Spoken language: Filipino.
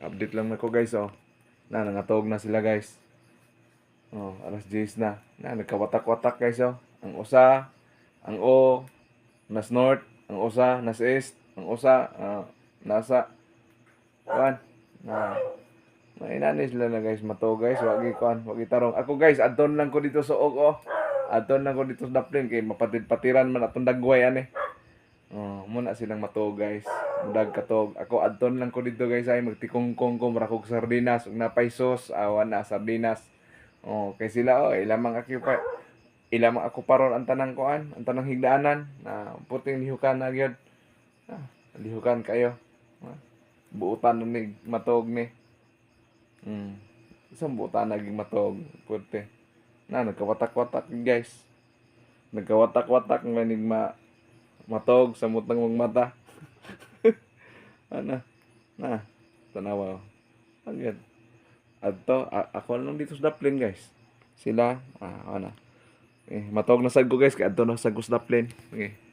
Update lang na guys oh. Na nangatog na sila guys. Oh, alas 10 na. Na nagkawatak-watak guys oh. Ang usa, ang O nas north, ang usa nas east, ang usa ah, nasa kuan na Mainani sila na guys, mato guys, wagi kuan, wagi tarong. Ako guys, adton lang ko dito sa og oh. Adton lang ko dito sa Daplin kay mapatid-patiran man atong dagway ani. Oh, muna silang mato guys. Mudag katog. Ako adton lang ko dito guys ay magtikongkong ko marakog sardinas ug napay sauce, awan na sardinas. Oh, kay sila oh, ilamang ako pa ilamang ako paron ang tanang kuan, ang tanang higdaanan na puting lihukan na gyud. Ah, lihukan kayo. Ah, buutan ni matog ni. Mm. Isang buutan naging matog, puti. Na nagkawatak-watak guys. Nagkawatak-watak ning ma matog sa mutang mong mata. ana na tanawa agad adto ako lang dito sa Daplin guys. Sila ah ana eh matog na sad ko guys kay adto na sa ko sa Daplin okay